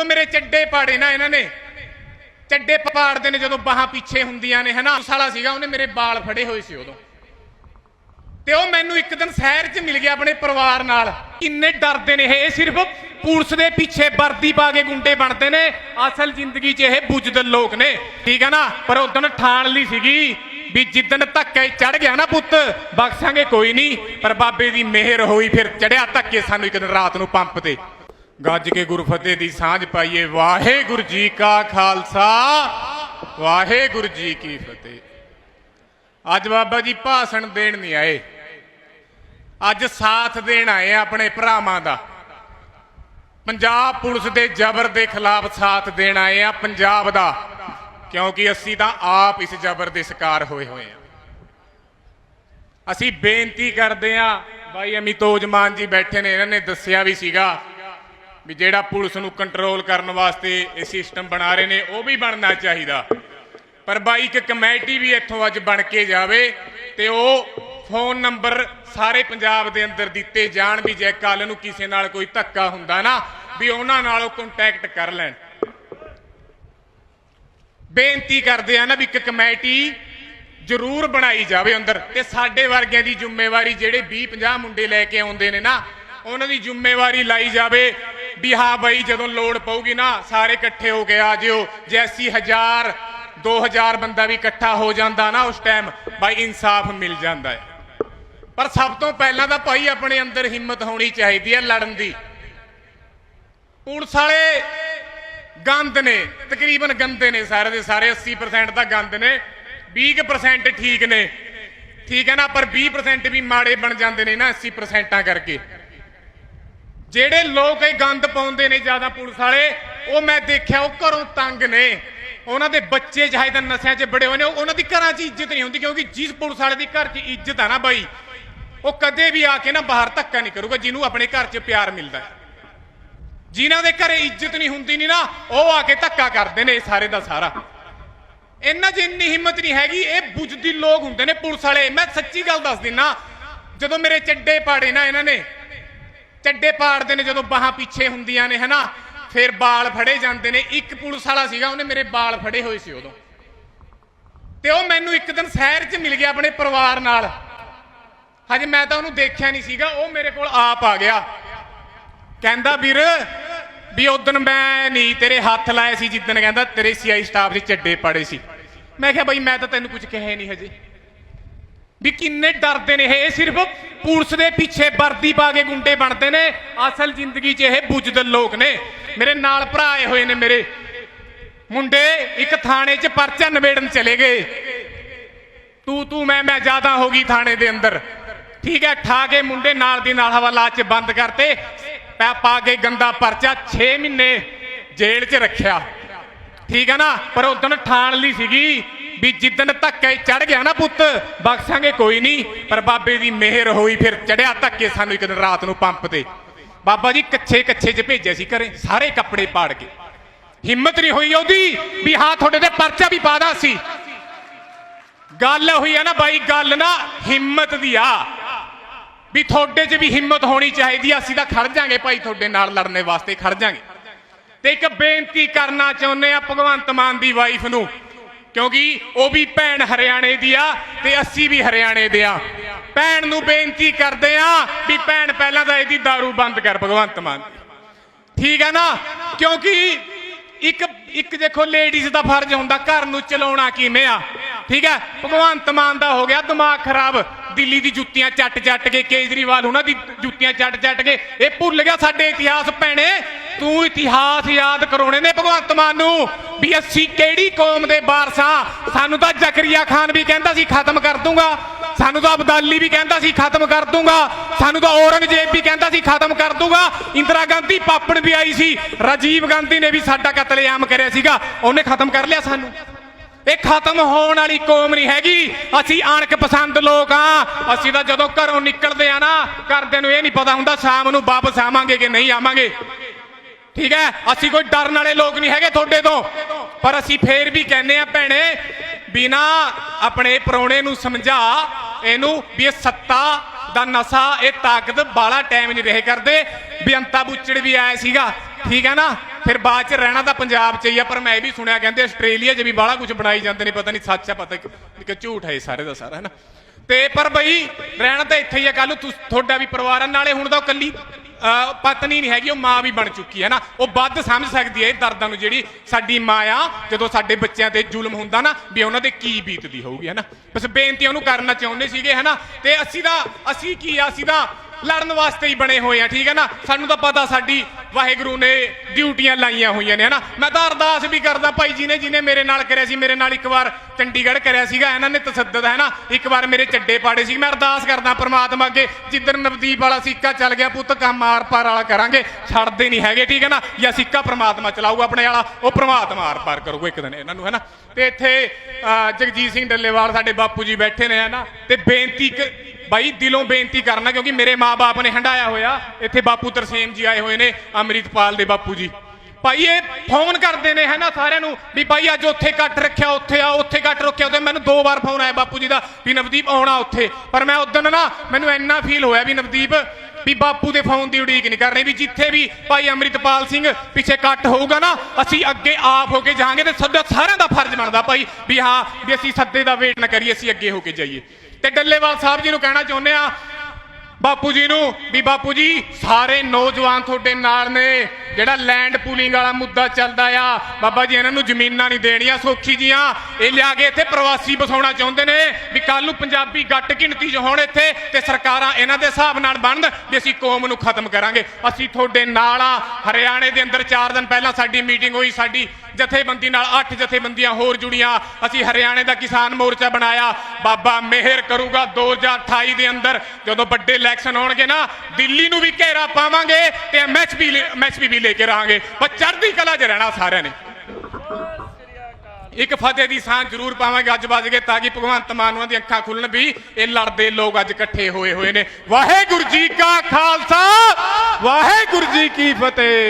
ਜਦੋਂ ਮੇਰੇ ਚੱਡੇ ਪਾੜੇ ਨਾ ਇਹਨਾਂ ਨੇ, ਚੱਡੇ ਪਾੜਦੇ ਨੇ ਜਦੋਂ ਬਾਹਾਂ ਪਿੱਛੇ ਹੁੰਦੀਆਂ ਨੇ, ਹਨਾ? ਸਾਲਾ ਸੀਗਾ, ਉਹਨੇ ਮੇਰੇ ਵਾਲ ਫੜੇ ਹੋਏ ਸੀ ਉਦੋਂ। ਤੇ ਉਹ ਮੈਨੂੰ ਇੱਕ ਦਿਨ ਸ਼ਹਿਰ 'ਚ ਮਿਲ ਗਿਆ ਆਪਣੇ ਪਰਿਵਾਰ ਨਾਲ। ਕਿੰਨੇ ਡਰਦੇ ਨੇ, ਇਹ ਸਿਰਫ ਪੁਲਿਸ ਦੇ ਪਿੱਛੇ ਵਰਦੀ ਪਾ ਕੇ ਗੁੰਡੇ ਬਣਦੇ ਨੇ। ਅਸਲ ਜ਼ਿੰਦਗੀ 'ਚ ਇਹ ਬੁੱਝਦਲ ਲੋਕ ਨੇ, ਠੀਕ ਹੈ ਨਾ? ਪਰ ਉਦੋਂ ਠਾਣ ਲਈ ਸੀਗੀ ਵੀ ਜਿੱਦਣ ਧੱਕੇ ਚੜ ਗਿਆ ਨਾ ਪੁੱਤ, ਬਖਸ਼ਾਂਗੇ ਕੋਈ ਨਹੀਂ। ਪਰ ਬਾਬੇ ਦੀ ਮਿਹਰ ਹੋਈ, ਫਿਰ ਚੜਿਆ ਧੱਕੇ ਸਾਨੂੰ ਇੱਕ ਦਿਨ ਰਾਤ ਨੂੰ ਪੰਪ ਤੇ। ਗੱਜ ਕੇ ਗੁਰੂ ਫਤਿਹ ਦੀ ਸਾਂਝ ਪਾਈਏ। ਵਾਹਿਗੁਰੂ ਜੀ ਕਾ ਖਾਲਸਾ, ਵਾਹਿਗੁਰੂ ਜੀ ਕੀ ਫਤਿਹ। ਅੱਜ ਬਾਬਾ ਜੀ ਭਾਸ਼ਣ ਦੇਣ ਨਹੀਂ ਆਏ। ਅੱਜ ਸਾਥ ਦੇਣ ਆਏ ਆ ਆਪਣੇ ਭਰਾਵਾਂ ਦਾ। ਪੰਜਾਬ ਪੁਲਿਸ ਦੇ ਜ਼ਬਰ ਦੇ ਖਿਲਾਫ ਸਾਥ ਦੇਣ ਆਏ ਆ ਪੰਜਾਬ ਦਾ, ਕਿਉਂਕਿ ਅਸੀਂ ਤਾਂ ਆਪ ਇਸ ਜ਼ਬਰ ਦੇ ਸ਼ਿਕਾਰ ਹੋਏ ਹੋਏ ਆ। ਅਸੀਂ ਬੇਨਤੀ ਕਰਦੇ ਆ, ਬਾਈ ਅਮਿਤੋਜ ਮਾਨ ਜੀ ਬੈਠੇ ਨੇ, ਇਹਨਾਂ ਨੇ ਦੱਸਿਆ ਵੀ ਸੀਗਾ ਵੀ ਜਿਹੜਾ ਪੁਲਿਸ ਨੂੰ ਕੰਟਰੋਲ ਕਰਨ ਵਾਸਤੇ ਇਹ ਸਿਸਟਮ ਬਣਾ ਰਹੇ ਨੇ, ਉਹ ਵੀ ਬਣਨਾ ਚਾਹੀਦਾ। ਪਰ ਬਾਈ, ਇੱਕ ਕਮੇਟੀ ਵੀ ਇੱਥੋਂ ਅੱਜ ਬਣ ਕੇ ਜਾਵੇ ਤੇ ਉਹ ਫੋਨ ਨੰਬਰ ਸਾਰੇ ਪੰਜਾਬ ਦੇ ਅੰਦਰ ਦਿੱਤੇ ਜਾਣ ਵੀ ਜੇ ਕੱਲ ਨੂੰ ਕਿਸੇ ਨਾਲ ਕੋਈ ਧੱਕਾ ਹੁੰਦਾ ਨਾ, ਵੀ ਉਹਨਾਂ ਨਾਲ ਉਹ ਕੰਟੈਕਟ ਕਰ ਲੈਣ। ਬੇਨਤੀ ਕਰਦੇ ਆ ਨਾ ਵੀ ਇੱਕ ਕਮੇਟੀ ਜ਼ਰੂਰ ਬਣਾਈ ਜਾਵੇ ਅੰਦਰ। ਤੇ ਸਾਡੇ ਵਰਗਿਆਂ ਦੀ ਜ਼ਿੰਮੇਵਾਰੀ ਜਿਹੜੇ 20 50 ਮੁੰਡੇ ਲੈ ਕੇ ਆਉਂਦੇ ਨੇ ਨਾ, ਉਹਨਾਂ ਦੀ ਜ਼ਿੰਮੇਵਾਰੀ ਲਾਈ ਜਾਵੇ ਵੀ ਹਾਂ ਬਾਈ ਜਦੋਂ ਲੋੜ ਪਊਗੀ ਨਾ, ਸਾਰੇ ਇਕੱਠੇ ਹੋ ਕੇ ਆ ਜਿਓ। ਜੈਸੀ ਹਜ਼ਾਰ 2000 ਬੰਦਾ ਵੀ ਇਕੱਠਾ ਹੋ ਜਾਂਦਾ ਨਾ ਉਸ ਟਾਈਮ ਭਾਈ ਇਨਸਾਫ ਮਿਲ ਜਾਂਦਾ ਹੈ। ਪਰ ਸਭ ਤੋਂ ਪਹਿਲਾਂ ਤਾਂ ਭਾਈ ਆਪਣੇ ਅੰਦਰ ਹਿੰਮਤ ਹੋਣੀ ਚਾਹੀਦੀ ਹੈ ਲੜਨ ਦੀ। ਪੁਲਿਸ ਵਾਲੇ ਗੰਦ ਨੇ, ਤਕਰੀਬਨ ਗੰਦੇ ਨੇ ਸਾਰੇ ਦੇ ਸਾਰੇ 80% ਤਾਂ ਗੰਦ ਨੇ 20% ਠੀਕ ਨੇ। ਠੀਕ ਹੈ ਨਾ, ਪਰ 20% ਵੀ ਮਾੜੇ ਬਣ ਜਾਂਦੇ ਨੇ ਨਾ 80%ਾਂ ਕਰਕੇ। ਜਿਹੜੇ ਲੋਕ ਇਹ ਗੰਦ ਪਾਉਂਦੇ ਨੇ ਜ਼ਿਆਦਾ ਪੁਲਿਸ ਵਾਲੇ, ਉਹ ਮੈਂ ਦੇਖਿਆ, ਉਹ ਘਰੋਂ ਤੰਗ ਨੇ। ਉਹਨਾਂ ਦੇ ਬੱਚੇ ਚਾਹੇ ਤਾਂ ਨਸ਼ਿਆਂ 'ਚ ਬੜੇ ਹੋਏ ਨੇ ਉਹਨਾਂ ਦੀ ਘਰਾਂ 'ਚ ਇੱਜ਼ਤ ਨਹੀਂ ਹੁੰਦੀ, ਕਿਉਂਕਿ ਜਿਸ ਪੁਲਿਸ ਵਾਲੇ ਦੀ ਘਰ 'ਚ ਇੱਜ਼ਤ ਆ ਨਾ ਬਾਈ, ਉਹ ਕਦੇ ਵੀ ਆ ਕੇ ਨਾ ਬਾਹਰ ਧੱਕਾ ਨਹੀਂ ਕਰੂਗਾ, ਜਿਹਨੂੰ ਆਪਣੇ ਘਰ 'ਚ ਪਿਆਰ ਮਿਲਦਾ ਹੈ। ਜਿਨ੍ਹਾਂ ਦੇ ਘਰੇ ਇੱਜ਼ਤ ਨਹੀਂ ਹੁੰਦੀ ਨਹੀਂ ਨਾ, ਉਹ ਆ ਕੇ ਧੱਕਾ ਕਰਦੇ ਨੇ ਇਹ ਸਾਰੇ ਦਾ ਸਾਰਾ। ਇਹਨਾਂ 'ਚ ਇੰਨੀ ਹਿੰਮਤ ਨਹੀਂ ਹੈਗੀ, ਇਹ ਬੁਝਦੀ ਲੋਕ ਹੁੰਦੇ ਨੇ ਪੁਲਿਸ ਵਾਲੇ। ਮੈਂ ਸੱਚੀ ਗੱਲ ਦੱਸ ਦਿੰਨਾ, ਜਦੋਂ ਮੇਰੇ ਚੱਡੇ ਪਾੜੇ ਨਾ ਇਹਨਾਂ ਨੇ ਚੱਡੇ ਪਾੜਦੇ ਨੇ ਜਦੋਂ ਬਾਹਾਂ ਪਿੱਛੇ ਹੁੰਦੀਆਂ ਨੇ, ਹਨਾ? ਫਿਰ ਬਾਲ ਫੜੇ ਜਾਂਦੇ ਨੇ। ਇੱਕ ਪੁਲਿਸ ਵਾਲਾ ਸੀਗਾ, ਉਹਨੇ ਮੇਰੇ ਬਾਲ ਫੜੇ ਹੋਏ ਸੀ ਉਦੋਂ। ਤੇ ਉਹ ਮੈਨੂੰ ਇੱਕ ਦਿਨ ਸ਼ਹਿਰ 'ਚ ਮਿਲ ਗਿਆ ਆਪਣੇ ਪਰਿਵਾਰ ਨਾਲ। ਹਜੇ ਮੈਂ ਤਾਂ ਉਹਨੂੰ ਦੇਖਿਆ ਨਹੀਂ ਸੀਗਾ, ਉਹ ਮੇਰੇ ਕੋਲ ਆਪ ਆ ਗਿਆ। ਕਹਿੰਦਾ, ਵੀਰ, ਵੀ ਉਦੋਂ ਮੈਂ ਨਹੀਂ ਤੇਰੇ ਹੱਥ ਲਾਏ ਸੀ, ਜਿੱਦਣ ਕਹਿੰਦਾ ਤੇਰੇ ਸੀਆਈ ਸਟਾਫ ਦੇ ਚੱਡੇ ਪੜੇ ਸੀ। ਮੈਂ ਕਿਹਾ, ਬਈ ਮੈਂ ਤਾਂ ਤੈਨੂੰ ਕੁਝ ਕਿਹਾ ਨਹੀਂ ਹਜੇ। ਵੀ ਕਿੰਨੇ ਡਰਦੇ ਨੇ ਇਹ ਸਿਰਫ ਪੁਲਿਸ ਦੇ ਪਿੱਛੇ ਵਰਦੀ ਪਾ ਕੇ ਗੁੰਡੇ ਬਣਦੇ ਨੇ। ਅਸਲ ਜ਼ਿੰਦਗੀ 'ਚ ਇਹ ਬੁੱਝਦਲ ਲੋਕ ਨੇ। ਮੇਰੇ ਨਾਲ ਭਰਾ ਆਏ ਹੋਏ ਨੇ ਮੇਰੇ। ਮੁੰਡੇ, ਇੱਕ ਥਾਣੇ 'ਚ ਪਰਚਾ ਨਵੇੜਨ ਚਲੇ ਗਏ। ਤੂੰ ਤੂੰ, ਮੈਂ ਮੈਂ ਜ਼ਿਆਦਾ ਹੋ ਗਈ ਥਾਣੇ ਦੇ ਅੰਦਰ। ਠੀਕ ਹੈ, ਠਾ ਕੇ ਮੁੰਡੇ ਨਾਲ ਦੀ ਨਾਲ ਹਵਾਲਾਤ 'ਚ ਬੰਦ ਕਰਤੇ। ਪੈ, ਪਾ ਕੇ ਗੰਦਾ ਪਰਚਾ 6 ਮਹੀਨੇ ਜੇਲ੍ਹ 'ਚ ਰੱਖਿਆ। ਠੀਕ ਹੈ ਨਾ? ਪਰ ਉਦੋਂ ਠਾਣ ਲਈ ਸੀਗੀ। ਵੀ ਜਿੱਦਣ ਧੱਕੇ ਚੜ ਗਿਆ ਨਾ ਪੁੱਤ, ਬਖਸ਼ਾਂਗੇ ਕੋਈ ਨਹੀਂ। ਪਰ ਬਾਬੇ ਦੀ ਮਿਹਰ ਹੋਈ ਫਿਰ ਚੜਿਆ ਧੱਕੇ ਸਾਨੂੰ ਇੱਕ ਦਿਨ ਰਾਤ ਨੂੰ ਪੰਪ ਤੇ। ਬਾਬਾ ਜੀ ਕੱਚੇ ਕੱਚੇ 'ਚ ਭੇਜਿਆ ਸੀ ਘਰੇ, ਸਾਰੇ ਕੱਪੜੇ ਪਾੜ ਕੇ। ਹਿੰਮਤ ਨਹੀਂ ਹੋਈ ਉਹਦੀ ਵੀ ਹਾਂ ਤੁਹਾਡੇ ਤੇ ਪਰਚਾ ਵੀ ਪਾਦਾ ਸੀ। ਗੱਲ ਹੋਈ ਆ ਨਾ ਬਾਈ, ਗੱਲ ਨਾ ਹਿੰਮਤ ਦੀ ਆ। ਵੀ ਤੁਹਾਡੇ 'ਚ ਵੀ ਹਿੰਮਤ ਹੋਣੀ ਚਾਹੀਦੀ ਆ, ਅਸੀਂ ਤਾਂ ਖੜ ਜਾਾਂਗੇ ਭਾਈ, ਤੁਹਾਡੇ ਨਾਲ ਲੜਨੇ ਵਾਸਤੇ ਖੜ ਜਾਾਂਗੇ। ਤੇ ਇੱਕ ਬੇਨਤੀ ਕਰਨਾ ਚਾਹੁੰਦੇ ਆ ਭਗਵੰਤ ਮਾਨ ਦੀ ਵਾਈਫ ਨੂੰ ਕਿਉਂਕਿ ਉਹ ਵੀ ਭੈਣ ਹਰਿਆਣੇ ਦੀ ਆ ਤੇ ਅਸੀਂ ਵੀ ਹਰਿਆਣੇ ਦੇ ਆ। ਭੈਣ ਨੂੰ ਬੇਨਤੀ ਕਰਦੇ ਆ ਵੀ ਭੈਣ ਪਹਿਲਾਂ ਤਾਂ ਇਹਦੀ दारू ਬੰਦ ਕਰ, ਭਗਵੰਤ ਮਾਨ। ਠੀਕ ਹੈ ਨਾ? ਕਿਉਂਕਿ ਇੱਕ ਇੱਕ ਦੇਖੋ ਲੇਡੀਜ਼ ਦਾ ਫਰਜ਼ ਹੁੰਦਾ, ਘਰ ਨੂੰ ਚਲਾਉਣਾ ਕਿਵੇਂ ਆ? ਠੀਕ ਹੈ ਭਗਵੰਤ ਮਾਨ ਦਾ ਹੋ ਗਿਆ ਦਿਮਾਗ ਖਰਾਬ। ਦਿੱਲੀ ਦੀ ਜੁੱਤੀਆਂ ਚੱਟ ਚੱਟ ਕੇ, ਕੇਜਰੀਵਾਲ ਉਹਨਾਂ ਦੀ ਜੁੱਤੀਆਂ ਚੱਟ ਚੱਟ ਕੇ, ਇਹ ਭੁੱਲ ਗਿਆ ਸਾਡੇ ਇਤਿਹਾਸ ਭੈਣੇ। ਤੂੰ ਇਤਿਹਾਸ ਯਾਦ ਕਰਾਉਣੇ ਨੇ ਭਗਵੰਤ ਮਾਨ ਨੂੰ ਵੀ ਅਸੀਂ ਕਿਹੜੀ ਕੌਮ ਦੇ ਵਾਰਸਾਂ ਸਾਨੂੰ ਤਾਂ ਜ਼ਕਰੀਆ ਖਾਨ ਵੀ ਕਹਿੰਦਾ ਸੀ, ਖਤਮ ਕਰ ਦੂੰਗਾ। ਸਾਨੂੰ ਤਾਂ ਅਬਦਾਲੀ ਵੀ ਕਹਿੰਦਾ ਸੀ, ਖਤਮ ਕਰ ਦੂੰਗਾ। ਸਾਨੂੰ ਤਾਂ ਔਰੰਗਜ਼ੇਬ ਵੀ ਕਹਿੰਦਾ ਸੀ, ਖਤਮ ਕਰ ਦੂੰਗਾ। ਇੰਦਰਾ ਗਾਂਧੀ ਪਾਪਣ ਵੀ ਆਈ ਸੀ। ਰਾਜੀਵ ਗਾਂਧੀ ਨੇ ਵੀ ਸਾਡਾ ਕਤਲੇਆਮ ਕਰਿਆ ਸੀਗਾ। ਉਹਨੇ ਖਤਮ ਕਰ ਲਿਆ ਸਾਨੂੰ। ਇਹ ਖਤਮ ਹੋਣ ਵਾਲੀ ਕੌਮ ਨਹੀਂ ਹੈਗੀ। ਅਸੀਂ ਆਣਕ ਪਸੰਦ ਲੋਕ ਆ। ਅਸੀਂ ਤਾਂ ਜਦੋਂ ਘਰੋਂ ਨਿਕਲਦੇ ਆ ਨਾ, ਘਰਦਿਆਂ ਨੂੰ ਇਹ ਨਹੀਂ ਪਤਾ ਹੁੰਦਾ, ਸ਼ਾਮ ਨੂੰ ਵਾਪਸ ਆਵਾਂਗੇ ਕਿ ਨਹੀਂ ਆਵਾਂਗੇ। ਠੀਕ ਹੈ? ਅਸੀਂ ਕੋਈ ਡਰਨ ਵਾਲੇ ਲੋਕ ਨਹੀਂ ਹੈਗੇ ਤੁਹਾਡੇ ਤੋਂ। ਪਰ ਅਸੀਂ ਫੇਰ ਵੀ ਕਹਿੰਦੇ ਆ ਭੈਣੇ, ਬਿਨਾ ਆਪਣੇ ਪਰੌਣੇ ਨੂੰ ਸਮਝਾ ਇਹਨੂੰ ਵੀ ਇਹ ਸੱਤਾ ਦਾ ਨਸ਼ਾ, ਇਹ ਤਾਕਤ ਬਾਲਾ ਟਾਈਮ ਨਹੀਂ ਰਹੇ ਕਰਦੇ। ਬੇਅੰਤਾ ਬੁੱਚੜ ਵੀ ਆਇਆ ਸੀਗਾ। ਠੀਕ ਹੈ ਨਾ? ਫਿਰ ਬਾਅਦ ਚ ਰਹਿਣਾ ਤਾਂ ਪੰਜਾਬ ਚ ਹੀ ਆ, ਪਰ ਮੈਂ ਇਹ ਵੀ ਸੁਣਿਆ ਕਹਿੰਦੇ ਆਸਟ੍ਰੇਲੀਆ 'ਚ ਵੀ ਬਾਹਲਾ ਕੁਝ ਬਣਾਈ ਜਾਂਦੇ ਨੇ, ਪਤਾ ਨਹੀਂ ਸੱਚ ਆ, ਪਤਾ ਕਿ ਝੂਠ ਹੈ ਸਾਰੇ ਦਾ ਸਾਰਾ, ਹੈ ਨਾ? ਤੇ ਪਰ ਬਈ, ਰਹਿਣਾ ਤਾਂ ਇੱਥੇ ਹੀ ਆ ਕੱਲ ਨੂੰ ਤੁਹਾਡਾ ਵੀ ਪਰਿਵਾਰ ਆ, ਨਾਲੇ ਹੁਣ ਤਾਂ ਉਹ ਕੱਲੀ ਪਤਨੀ ਨਹੀਂ ਹੈਗੀ, ਉਹ ਮਾਂ ਵੀ ਬਣ ਚੁੱਕੀ ਹੈ ਨਾ। ਉਹ ਵੱਧ ਸਮਝ ਸਕਦੀ ਹੈ ਇਹ ਦਰਦਾਂ ਨੂੰ ਜਿਹੜੀ ਸਾਡੀ ਮਾਂ ਆ, ਜਦੋਂ ਸਾਡੇ ਬੱਚਿਆਂ ਤੇ ਜ਼ੁਲਮ ਹੁੰਦਾ ਨਾ, ਵੀ ਉਹਨਾਂ ਤੇ ਕੀ ਬੀਤਦੀ ਹੋਊਗੀ, ਹੈ ਨਾ। ਬਸ ਬੇਨਤੀ ਉਹਨੂੰ ਕਰਨਾ ਚਾਹੁੰਦੇ ਸੀਗੇ, ਹੈ ਨਾ। ਤੇ ਅਸੀਂ ਦਾ ਅਸੀਂ ਕੀ ਆ? ਅਸੀਂ ਦਾ ਲੜਨ ਵਾਸਤੇ ਹੀ ਬਣੇ ਹੋਏ ਆ ਠੀਕ ਹੈ ਨਾ? ਸਾਨੂੰ ਤਾਂ ਪਤਾ ਸਾਡੀ ਵਾਹਿਗੁਰੂ ਨੇ ਡਿਊਟੀਆਂ ਲਾਈਆਂ ਹੋਈਆਂ ਨੇ ਹਨਾ ਮੈਂ ਤਾਂ ਅਰਦਾਸ ਵੀ ਕਰਦਾ ਭਾਈ ਜੀ ਨੇ ਜਿਹਨੇ ਮੇਰੇ ਨਾਲ ਕਰਿਆ ਸੀ ਮੇਰੇ ਨਾਲ ਇੱਕ ਵਾਰ ਚੰਡੀਗੜ੍ਹ ਕਰਿਆ ਸੀਗਾ ਇਹਨਾਂ ਨੇ ਤਸੱਦਦ ਹੈ ਨਾ? ਇੱਕ ਵਾਰ ਮੇਰੇ ਚੱਡੇ ਪਾੜੇ ਸੀ। ਮੈਂ ਅਰਦਾਸ ਕਰਦਾ ਪ੍ਰਮਾਤਮਾ ਅੱਗੇ ਜਿੱਦਣ ਨਵਦੀਪ ਵਾਲਾ ਸਿੱਕਾ ਚੱਲ ਗਿਆ ਪੁੱਤ ਕੰਮ ਆਰ ਪਾਰ ਵਾਲਾ ਕਰਾਂਗੇ ਛੱਡਦੇ ਨਹੀਂ ਹੈਗੇ ਠੀਕ ਹੈ ਨਾ? ਜਾਂ ਸਿੱਕਾ ਪ੍ਰਮਾਤਮਾ ਚਲਾਊਗਾ ਆਪਣੇ ਵਾਲਾ ਉਹ ਪ੍ਰਮਾਤਮਾ ਆਰ ਪਾਰ ਕਰੂਗਾ ਇੱਕ ਦਿਨ ਇਹਨਾਂ ਨੂੰ ਹੈ ਨਾ? ਤੇ ਇੱਥੇ ਅਹ, ਜਗਜੀਤ ਸਿੰਘ ਡੱਲੇਵਾਲ ਸਾਡੇ ਬਾਪੂ ਜੀ ਬੈਠੇ ਨੇ ਹੈ ਨਾ? ਤੇ ਬੇਨਤੀ ਕ- ਬਾਈ ਦਿਲੋਂ ਬੇਨਤੀ ਕਰਨਾ ਕਿਉਂਕਿ ਮੇਰੇ ਮਾਪੇ ਨੇ ਹੰਡਾਇਆ ਹੋਇਆ। ਇੱਥੇ ਬਾਪੂ ਤਰਸੇਮ ਜੀ ਆਏ ਹੋਏ ਨੇ, ਅੰਮ੍ਰਿਤਪਾਲ ਦੇ ਬਾਪੂ ਜੀ। ਭਾਈ, ਇਹ ਫੋਨ ਕਰਦੇ ਨੇ ਹੈ ਸਾਰਿਆਂ ਨੂੰ ਵੀ ਭਾਈ ਅੱਜ ਉੱਥੇ ਕੱਟ ਰੱਖਿਆ, ਉੱਥੇ ਆ, ਉੱਥੇ ਕੱਟ ਰੱਖਿਆ ਉੱਥੇ ਮੈਨੂੰ ਦੋ ਵਾਰ ਫੋਨ ਆਇਆ ਬਾਪੂ ਜੀ ਦਾ ਵੀ ਨਵਦੀਪ ਆਉਣਾ ਉੱਥੇ। ਪਰ ਮੈਂ ਉਦੋਂ ਨਾ, ਮੈਨੂੰ ਇੰਨਾ ਫੀਲ ਹੋਇਆ ਵੀ ਨਵਦੀਪ ਵੀ ਬਾਪੂ ਦੇ ਫੋਨ ਦੀ ਉਡੀਕ ਨਹੀਂ ਕਰਨੀ, ਵੀ ਜਿੱਥੇ ਵੀ ਭਾਈ ਅੰਮ੍ਰਿਤਪਾਲ ਸਿੰਘ ਪਿੱਛੇ ਕੱਟ ਹੋਊਗਾ ਨਾ, ਅਸੀਂ ਅੱਗੇ ਆਪ ਹੋ ਕੇ ਜਾਾਂਗੇ ਤੇ ਸਾਡਾ ਸਾਰਿਆਂ ਦਾ ਫਰਜ਼ ਬਣਦਾ ਭਾਈ, ਵੀ ਹਾਂ, ਵੀ ਅਸੀਂ ਸੱਦੇ ਦਾ ਵੇਟ ਨਾ ਕਰੀਏ, ਅਸੀਂ ਅੱਗੇ ਹੋ ਕੇ ਜਾਈਏ। ਤੇ ਡੱਲੇਵਾਲ ਸਾਹਿਬ ਜੀ ਨੂੰ ਕਹਿਣਾ ਚਾਹੁੰਦੇ ਆ ਬਾਪੂ ਜੀ ਨੂੰ, ਵੀ ਬਾਪੂ ਜੀ, ਸਾਰੇ ਨੌਜਵਾਨ ਤੁਹਾਡੇ ਨਾਲ ਨੇ। ਜਿਹੜਾ ਲੈਂਡ ਪੂਲਿੰਗ ਵਾਲਾ ਮੁੱਦਾ ਚੱਲਦਾ ਆ, ਬਾਬਾ ਜੀ, ਇਹਨਾਂ ਨੂੰ ਜ਼ਮੀਨਾਂ ਨਹੀਂ ਦੇਣੀਆਂ ਸੋਖੀ ਜੀਆਂ। ਇਹ ਲਿਆ ਕੇ ਇੱਥੇ ਪ੍ਰਵਾਸੀ ਬਸਾਉਣਾ ਚਾਹੁੰਦੇ ਨੇ ਵੀ ਕੱਲ ਨੂੰ ਪੰਜਾਬੀ ਘੱਟ ਗਿਣਤੀ 'ਚ ਹੋਣ ਇੱਥੇ ਤੇ ਸਰਕਾਰਾਂ ਇਹਨਾਂ ਦੇ ਹਿਸਾਬ ਨਾਲ ਬਣਨ ਵੀ ਅਸੀਂ ਕੌਮ ਨੂੰ ਖਤਮ ਕਰਾਂਗੇ। ਅਸੀਂ ਤੁਹਾਡੇ ਨਾਲ ਆ, ਹਰਿਆਣੇ ਦੇ ਅੰਦਰ 4 ਦਿਨ ਪਹਿਲਾਂ ਸਾਡੀ ਮੀਟਿੰਗ ਹੋਈ, ਸਾਡੀ ਜਥੇਬੰਦੀ ਨਾਲ 8 ਜਥੇਬੰਦੀਆਂ ਹੋਰ ਜੁੜੀਆਂ। ਅਸੀਂ ਹਰਿਆਣੇ ਦਾ ਕਿਸਾਨ ਮੋਰਚਾ ਬਣਾਇਆ। ਬਾਬਾ ਮਿਹਰ ਕਰੂਗਾ 2028 ਦੇ ਅੰਦਰ। ਜਦੋਂ ਵੱਡੇ ਇਲੈਕਸ਼ਨ ਹੋਣਗੇ ਨਾ, ਦਿੱਲੀ ਨੂੰ ਵੀ ਘੇਰਾ ਪਾਵਾਂਗੇ ਤੇ ਐਮਐਚਪੀ ਐਮਐਚਪੀ ਵੀ ਲੈ ਕੇ ਰਹਾਂਗੇ। ਪਰ ਚੜ੍ਹਦੀ ਕਲਾ 'ਚ ਰਹਿਣਾ ਸਾਰਿਆਂ ਨੇ। ਇੱਕ ਫਤਿਹ ਦੀ ਸਾਂ ਜ਼ਰੂਰ ਪਾਵਾਂਗੇ। ਅੱਜ ਵੱਜ ਕੇ ਤਾਂ ਕਿ ਭਗਵੰਤ ਮਾਨ ਉਹਨਾਂ ਦੀਆਂ ਅੱਖਾਂ ਖੁੱਲਣ ਵੀ ਇਹ ਲੜਦੇ ਲੋਕ ਅੱਜ ਇਕੱਠੇ ਹੋਏ ਹੋਏ ਨੇ। ਵਾਹਿਗੁਰੂ ਜੀ ਕਾ ਖਾਲਸਾ! ਵਾਹਿਗੁਰੂ ਜੀ ਕੀ ਫਤਿਹ!